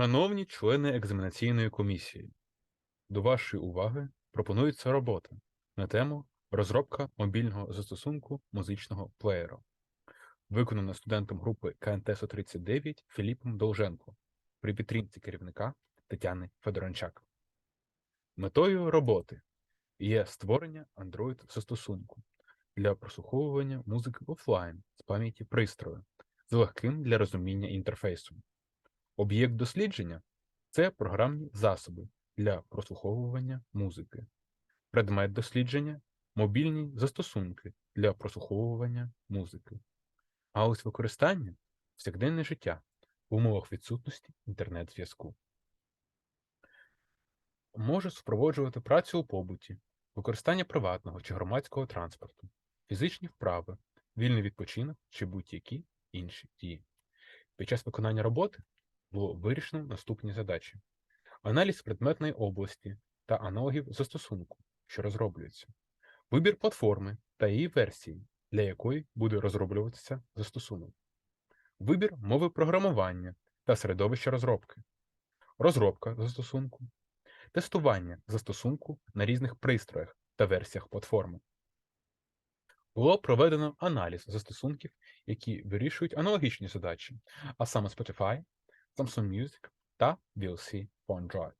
Шановні члени екзаменаційної комісії, до вашої уваги пропонується робота на тему розробка мобільного застосунку музичного плеєра, виконана студентом групи КНТ 139 Філіпом Довженко при підтримці керівника Тетяни Федорончак. Метою роботи є створення Android застосунку для прослуховування музики офлайн з пам'яті пристрою з легким для розуміння інтерфейсом. Об'єкт дослідження це програмні засоби для прослуховування музики. Предмет дослідження мобільні застосунки для прослуховування музики. Галузь використання повсякденне життя в умовах відсутності інтернет-зв'язку. Може супроводжувати працю у побуті, використання приватного чи громадського транспорту, фізичні вправи, вільний відпочинок чи будь-які інші дії. Під час виконання роботи було вирішено наступні задачі: аналіз предметної області та аналогів застосунку, що розроблюється, вибір платформи та її версії, для якої буде розроблюватися застосунок, вибір мови програмування та середовища розробки, розробка застосунку, тестування застосунку на різних пристроях та версіях платформи. Було проведено аналіз застосунків, які вирішують аналогічні задачі, а саме Spotify, Samsung Music та VLC for Android.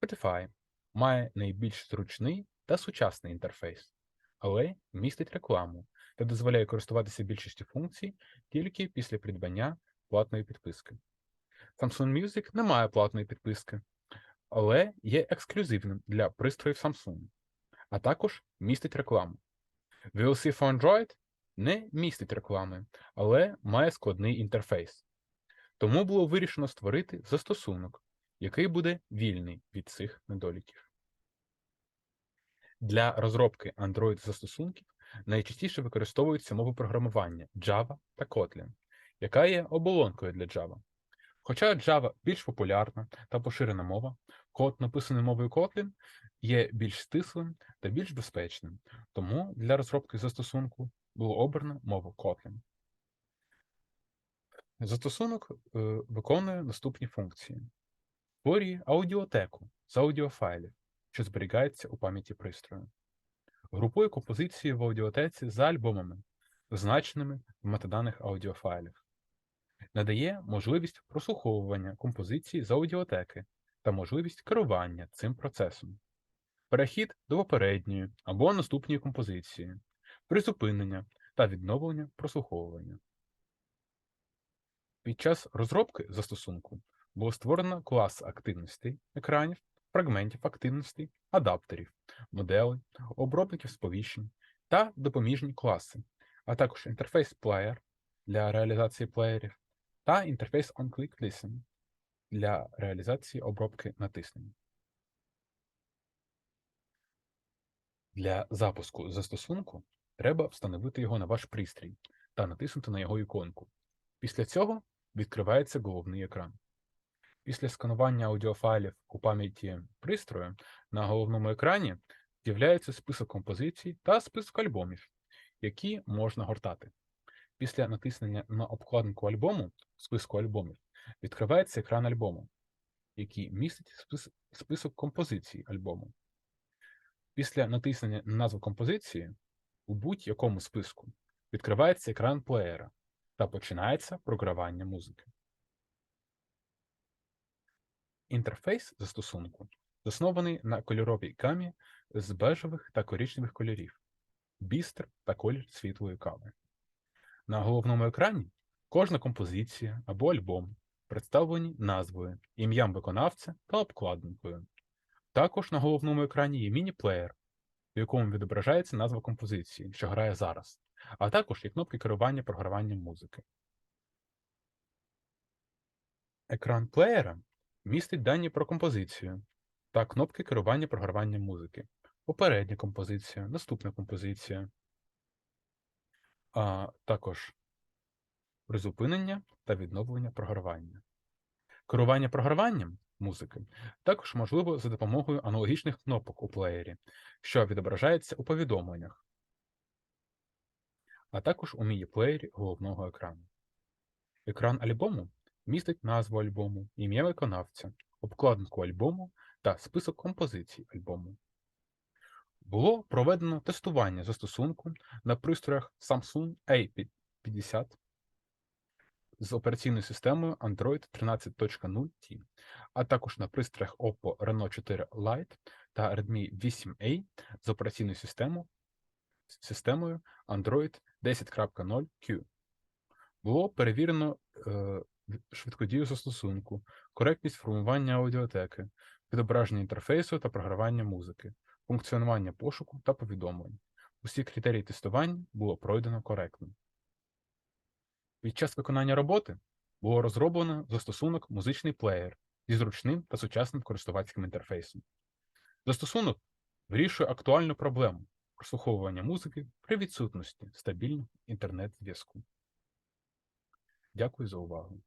Spotify має найбільш зручний та сучасний інтерфейс, але містить рекламу та дозволяє користуватися більшістю функцій тільки після придбання платної підписки. Samsung Music не має платної підписки, але є ексклюзивним для пристроїв Samsung, а також містить рекламу. VLC for Android не містить реклами, але має складний інтерфейс. Тому було вирішено створити застосунок, який буде вільний від цих недоліків. Для розробки Android-застосунків найчастіше використовуються мови програмування Java та Kotlin, яка є оболонкою для Java. Хоча Java більш популярна та поширена мова, код, написаний мовою Kotlin, є більш стислим та більш безпечним, тому для розробки застосунку було обрано мову Kotlin. Застосунок е, виконує наступні функції: створює аудіотеку з аудіофайлів, що зберігається у пам'яті пристрою, групує композиції в аудіотеці за альбомами, значеними в метаданих аудіофайлів, надає можливість прослуховування композиції з аудіотеки та можливість керування цим процесом, перехід до попередньої або наступної композиції, призупинення та відновлення прослуховування. Під час розробки застосунку було створено клас активностей екранів, фрагментів активностей, адаптерів, моделей, обробників сповіщень та допоміжні класи, а також інтерфейс плеєр для реалізації плеєрів та інтерфейс OnClickListen для реалізації обробки натиснення. Для запуску застосунку треба встановити його на ваш пристрій та натиснути на його іконку. Після цього відкривається головний екран. Після сканування аудіофайлів у пам'яті пристрою на головному екрані з'являється список композицій та список альбомів, які можна гортати. Після натиснення на обкладинку альбому списку альбомів відкривається екран альбому, який містить спис список композицій альбому. Після натиснення на назву композиції у будь-якому списку відкривається екран плеєра та починається програвання музики. Інтерфейс застосунку заснований на кольоровій гамі з бежевих та коричневих кольорів, бістр та колір світлої кави. На головному екрані кожна композиція або альбом представлені назвою, ім'ям виконавця та обкладинкою. Також на головному екрані є міні-плеєр, в якому відображається назва композиції, що грає зараз, а також є кнопки керування програванням музики. Екран плеєра містить дані про композицію та кнопки керування програванням музики. Попередня композиція, наступна композиція, а також призупинення та відновлення програвання. Керування програванням музики також можливо за допомогою аналогічних кнопок у плеєрі, що відображається у повідомленнях, а також у міні-плеєрі головного екрану. Екран альбому містить назву альбому, ім'я виконавця, обкладинку альбому та список композицій альбому. Було проведено тестування застосунку на пристроях Samsung A50 з операційною системою Android 13.0 T, а також на пристроях Oppo Reno 4 Lite та Redmi 8A з операційною системою, системою Android 10.0 Q. Було перевірено е, швидкодію застосунку, коректність формування аудіотеки, відображення інтерфейсу та програвання музики, функціонування пошуку та повідомлень. Усі критерії тестування було пройдено коректно. Під час виконання роботи було розроблено застосунок музичний плеєр зі зручним та сучасним користувацьким інтерфейсом. Застосунок вирішує актуальну проблему прослуховування музики при відсутності стабільного інтернет-зв'язку. Дякую за увагу.